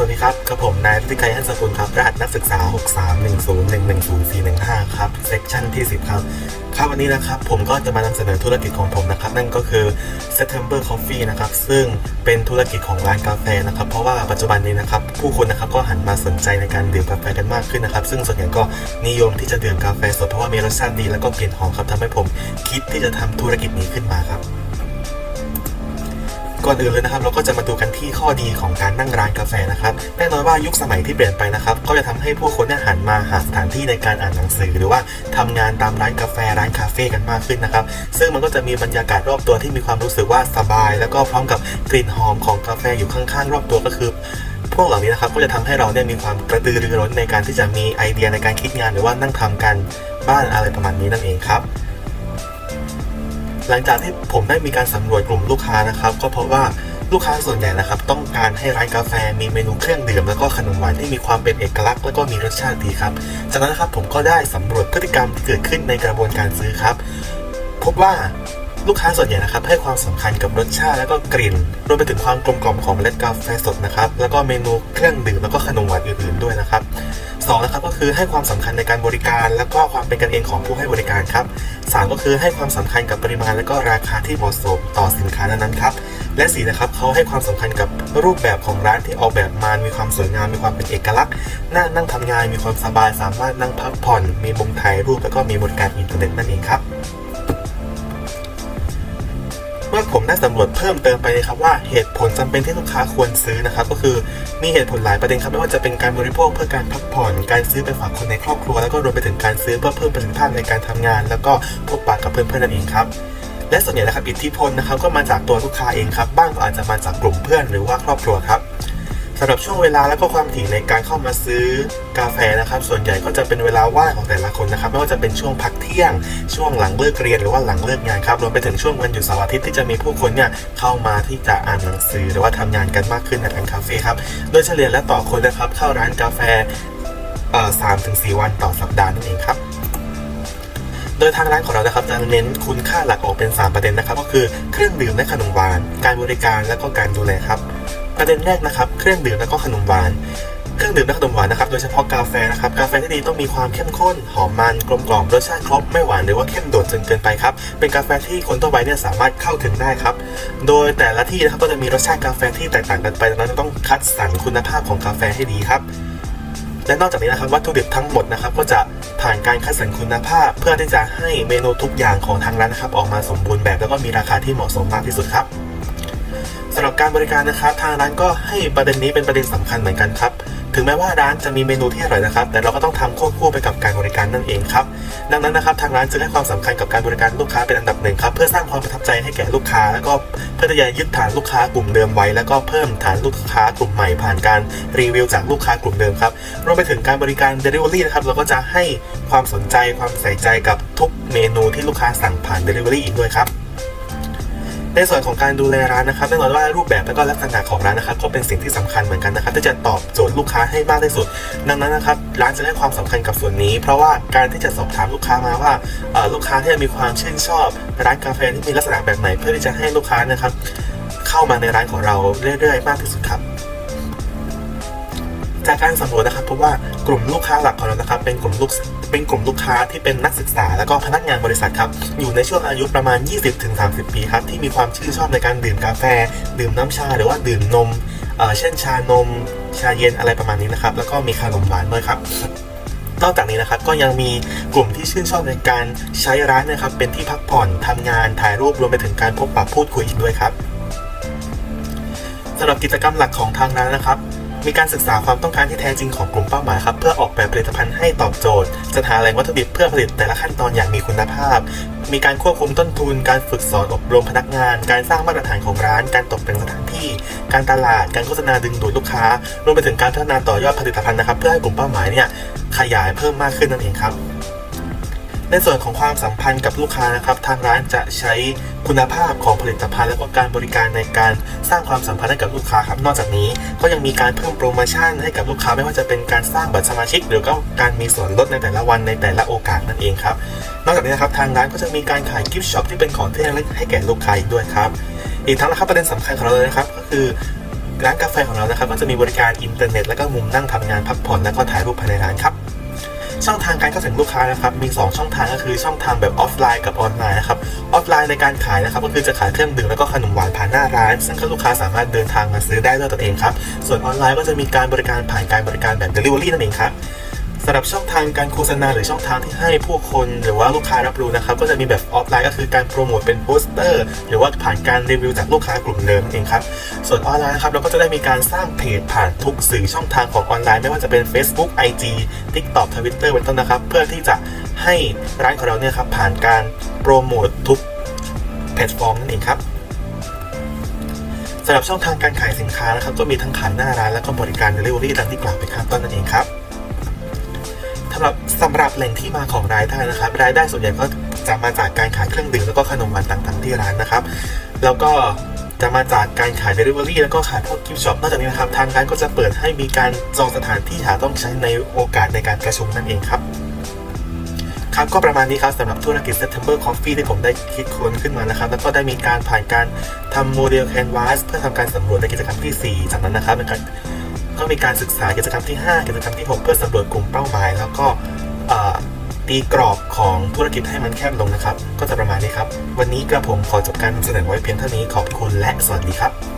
สวัสดีครับกับผมนายรุติไกรฮันสกุลครับรหัสนักศึกษา 63110110415ครับเซกชันที่ 10 ครับ ครับวันนี้นะครับผมก็จะมานำเสนอธุรกิจของผมนะครับ นั่นก็คือ September Coffee นะครับ ซึ่งเป็นธุรกิจของร้านกาแฟนะครับ เพราะว่าปัจจุบันนี้นะครับ ผู้คนนะครับก็หันมาสนใจในการดื่มกาแฟกันมากขึ้นนะครับ ซึ่งส่วนใหญ่ก็นิยมที่จะดื่มกาแฟสดเพราะว่ามีรสชาติดีแล้วก็กลิ่นหอมครับทำให้ผมคิดที่จะทำธุรกิจนี้ขึ้นมาครับ ก่อนอื่นเลยนะครับ เราก็จะมาดูกันที่ข้อดีของการนั่งร้านกาแฟนะครับแน่นอนว่ายุคสมัยที่เปลี่ยนไปนะครับ ก็จะทำให้ผู้คนเนี่ยหันมาหาสถานที่ในการอ่านหนังสือ หรือว่าทำงานตามร้านกาแฟร้านคาเฟ่กันมากขึ้นนะครับ ซึ่งมันก็จะมีบรรยากาศรอบตัวที่มีความรู้สึกว่าสบาย แล้วก็พร้อมกับกลิ่นหอมของกาแฟอยู่ข้างๆ รอบตัวก็คือพวกเหล่านี้นะครับก็จะทำให้เราเนี่ยมีความกระตือรือร้นในการที่จะมีไอเดียในการคิดงาน หรือว่านั่งทำกันบ้านอะไรประมาณนี้นั่นเองครับ หลังจากที่ผมได้มีการสำรวจกลุ่มลูกค้านะครับ ก็พบว่าลูกค้าส่วนใหญ่นะครับ ต้องการให้ร้านกาแฟมีเมนูเครื่องดื่มแล้วก็ขนมหวานที่มีความเป็นเอกลักษณ์แล้วก็มีรสชาติดีครับ จากนั้นนะครับผมก็ได้สำรวจพฤติกรรมที่เกิดขึ้นในกระบวนการซื้อครับ พบว่าลูกค้าส่วนใหญ่นะครับให้ความสำคัญกับรสชาติแล้วก็กลิ่นรวมไปถึงความกลมกล่อมของเมล็ดกาแฟสดนะครับ แล้วก็เมนูเครื่องดื่มแล้วก็ขนมหวานอื่นๆด้วยนะครับ สองนะครับก็คือให้ความสำคัญในการบริการ และก็ความเป็นกันเองของผู้ให้บริการครับสามก็คือให้ความสำคัญกับปริมาณและก็ราคาที่เหมาะสมต่อสินค้านั้นๆครับและสี่นะครับเขาให้ความสำคัญกับรูปแบบของร้านที่ออกแบบมา มีความสวยงาม มีความเป็นเอกลักษณ์น่านั่งทำงาน มีความสบาย สามารถนั่งพักผ่อน มีมุมถ่ายรูป แล้วก็มีบริการอินเทอร์เน็ตนั่นเองครับ เมื่อผมได้สำรวจเพิ่มเติมไปเลยครับว่าเหตุผลจำเป็นที่ลูกค้าควรซื้อนะครับ ก็คือมีเหตุผลหลายประเด็นครับไม่ว่าจะเป็นการบริโภคเพื่อการพักผ่อน การซื้อไปฝากคนในครอบครัว แล้วก็รวมไปถึงการซื้อเพื่อเพิ่มประสิทธิภาพในการทำงาน แล้วก็พบปะกับเพื่อนๆนั่นเองครับและส่วนใหญ่นะครับอิทธิพลนะครับก็มาจากตัวลูกค้าเองครับบ้างก็อาจจะมาจากกลุ่มเพื่อนหรือว่าครอบครัวครับ สำหรับช่วงเวลาและก็ความถี่ในการเข้ามาซื้อกาแฟนะครับ ส่วนใหญ่ก็จะเป็นเวลาว่างของแต่ละคนนะครับไม่ว่าจะเป็นช่วงพักเที่ยง ช่วงหลังเลิกเรียนหรือว่าหลังเลิกงานครับรวมไปถึงช่วงวันหยุดเสาร์อาทิตย์ที่จะมีผู้คนเนี่ยเข้ามาที่จะอ่านหนังสือ หรือว่าทำงานกันมากขึ้นในร้านคาเฟ่ครับโดยเฉลี่ยและต่อคนนะครับ เข้าร้านกาแฟสามถึงสี่วันต่อสัปดาห์นั่นเองครับโดยทางร้านของเรานะครับจะเน้นคุณค่าหลักออกเป็น 3 ประเด็นนะครับ ก็คือเครื่องดื่มและขนมหวาน การบริการและก็การดูแลครับ ประเด็นแรกนะครับเครื่องดื่มและก็ขนมหวานเครื่องดื่มและขนมหวานนะครับโดยเฉพาะกาแฟนะครับกาแฟที่ดีต้องมีความเข้มข้นหอมมันกลมกล่อมรสชาติครบไม่หวานหรือว่าเข้มโดดจนเกินไปครับเป็นกาแฟที่คนทั่วไปเนี่ยสามารถเข้าถึงได้ครับโดยแต่ละที่นะครับก็จะมีรสชาติกาแฟที่แตกต่างกันไปดังนั้นต้องคัดสรรคุณภาพของกาแฟให้ดีครับและนอกจากนี้นะครับวัตถุดิบทั้งหมดนะครับก็จะผ่านการคัดสรรคุณภาพ เพื่อที่จะให้เมนูทุกอย่างของทางร้านนะครับออกมาสมบูรณ์แบบแล้วก็มีราคาที่เหมาะสมมากที่สุดครับำหรับการบริการนะครับ ทางร้านก็ให้ประเด็นนี้เป็นประเด็นสำคัญเหมือนกันครับ ถึงแม้ว่าร้านจะมีเมนูที่อร่อยนะครับ แต่เราก็ต้องทำควบคู่ไปกับการบริการนั่นเองครับ ดังนั้นนะครับทางร้านจึงให้ความสำคัญกับการบริการลูกค้าเป็นอันดับหนึ่งครับ เพื่อสร้างความประทับใจให้แก่ลูกค้า แล้วก็เพื่อที่จะยึดฐานลูกค้ากลุ่มเดิมไว้ แล้วก็เพิ่มฐานลูกค้ากลุ่มใหม่ผ่านการรีวิวจากลูกค้ากลุ่มเดิมครับ รวมไปถึงการบริการ Delivery นะครับ เราก็จะให้ความสนใจความใส่ใจกับทุกเมนูที่ลูกค้าสั่งผ่าน Delivery อีกด้วยครับ ในส่วนของการดูแลร้านนะครับแน่นอนว่ารูปแบบและก็ลักษณะของร้านนะครับก็เป็นสิ่งที่สำคัญเหมือนกันนะครับที่จะตอบโจทย์ลูกค้าให้มากที่สุด ดังนั้นนะครับร้านจะให้ความสำคัญกับส่วนนี้ เพราะว่าการที่จะสอบถามลูกค้ามาว่าลูกค้าที่มีความชื่นชอบ ร้านกาแฟที่มีลักษณะแบบไหนเพื่อที่จะให้ลูกค้านะครับเข้ามาในร้านของเราเรื่อยๆ มากที่สุดครับจากการสำรวจนะครับพบว่ากลุ่มลูกค้าหลักของเรานะครับเป็นกลุ่มลูก เป็นกลุ่มลูกค้าที่เป็นนักศึกษาแล้วก็พนักงานบริษัทครับอยู่ในช่วงอายุประมาณ 20-30 ปีครับที่มีความชื่นชอบในการดื่มกาแฟ ดื่มน้ำชาหรือว่าดื่มนมเเช่นชานม ชาเย็นอะไรประมาณนี้นะครับแล้วก็มีขนมหวานด้วยครับนอกจากนี้นะครับก็ยังมีกลุ่มที่ชื่นชอบในการใช้ร้านนะครับ เป็นที่พักผ่อนทำงานถ่ายรูปรวมไปถึงการพบปะพูดคุยอีกด้วยครับสำหรับกิจกรรมหลักของทางร้านนะครับ มีการศึกษาความต้องการที่แท้จริงของกลุ่มเป้าหมายครับเพื่อออกแบบผลิตภัณฑ์ให้ตอบโจทย์จัดหาแหล่งวัตถุดิบเพื่อผลิตแต่ละขั้นตอนอย่างมีคุณภาพ มีการควบคุมต้นทุน การฝึกสอนอบรมพนักงาน การสร้างมาตรฐานของร้าน การตกแต่งสถานที่ การตลาด การโฆษณาดึงดูดลูกค้ารวมไปถึงการพัฒนาต่อยอดผลิตภัณฑ์นะครับ เพื่อให้กลุ่มเป้าหมายเนี่ยขยายเพิ่มมากขึ้นนั่นเองครับ ในส่วนของความสัมพันธ์กับลูกค้านะครับ ทางร้านจะใช้คุณภาพของผลิตภัณฑ์และก็การบริการในการสร้างความสัมพันธ์ให้กับลูกค้าครับนอกจากนี้ก็ยังมีการเพิ่มโปรโมชั่นให้กับลูกค้าไม่ว่าจะเป็นการสร้างบัตรสมาชิก หรือก็การมีส่วนลดในแต่ละวันในแต่ละโอกาสนั่นเองครับนอกจากนี้นะครับทางร้านก็จะมีการขายกิฟต์ช็อปที่เป็นของที่ระลึกให้แก่ลูกค้าอีกด้วยครับอีกทั้งนะครับประเด็นสำคัญของเราเลยนะครับก็คือร้านกาแฟของเรานะครับก็จะมีบริการอินเทอร์เน็ต แล้วก็มุมนั่งทำงานพักผ่อนแล้วก็ถ่ายรูปภายในร้านครับ ช่องทางการเข้าถึงลูกค้านะครับมี 2 ช่องทางก็คือช่องทางแบบออฟไลน์กับออนไลน์นะครับออฟไลน์ในการขายนะครับก็คือจะขายเครื่องดื่มแล้วก็ขนมหวานผ่านหน้าร้าน ซึ่งลูกค้าสามารถเดินทางมาซื้อได้ด้วยตัวเองครับส่วนออนไลน์ก็จะมีการบริการผ่านการบริการแบบ Delivery นั่นเองครับ สำหรับช่องทางการโฆษณาหรือช่องทางที่ให้ผู้คนหรือว่าลูกค้ารับรู้นะครับ ก็จะมีแบบออฟไลน์ก็คือการโปรโมทเป็นโปสเตอร์ หรือว่าผ่านการรีวิวจากลูกค้ากลุ่มเดิมนั่นเองครับ ส่วนออนไลน์นะครับเราก็จะได้มีการสร้างเพจผ่านทุกสื่อช่องทางของออนไลน์ ไม่ว่าจะเป็น Facebook IG TikTok Twitter เป็นต้นนะครับ เพื่อที่จะให้ร้านของเราเนี่ยครับผ่านการโปรโมททุกแพลตฟอร์มนั่นเองครับสำหรับช่องทางการขายสินค้านะครับก็มีทั้งขายหน้าร้านแล้วก็บริการ Delivery ดังที่กล่าวไปข้างต้นนั่นเองครับ สำหรับสำหรับแหล่งที่มาของรายได้นะครับ รายได้ส่วนใหญ่ก็จะมาจากการขายเครื่องดื่มแล้วก็ขนมหวานต่างๆที่ร้านนะครับ แล้วก็จะมาจากการขาย Delivery แล้วก็ขายพวกกิฟต์ช็อปนอกจากนี้นะครับ ทางร้านก็จะเปิดให้มีการจองสถานที่หาต้องใช้ในโอกาสในการประชุมนั่นเองครับ ครับก็ประมาณนี้ครับสำหรับธุรกิจ September Coffee ที่ผมได้คิดค้นขึ้นมานะครับ แล้วก็ได้มีการผ่านการทำโมเดล Canvas เพื่อทำการสำรวจในกิจกรรมที่ 4 จากนั้นนะครับเป็นการก็มีการศึกษากิจกรรมที่ 5 กิจกรรมที่ 6 เพื่อสำรวจกลุ่มเป้าหมาย แล้วก็ ตีกรอบของธุรกิจให้มันแคบลงนะครับ ก็จะประมาณนี้ครับ วันนี้กระผมขอจบการนำเสนอไว้เพียงเท่านี้ขอบคุณและสวัสดีครับ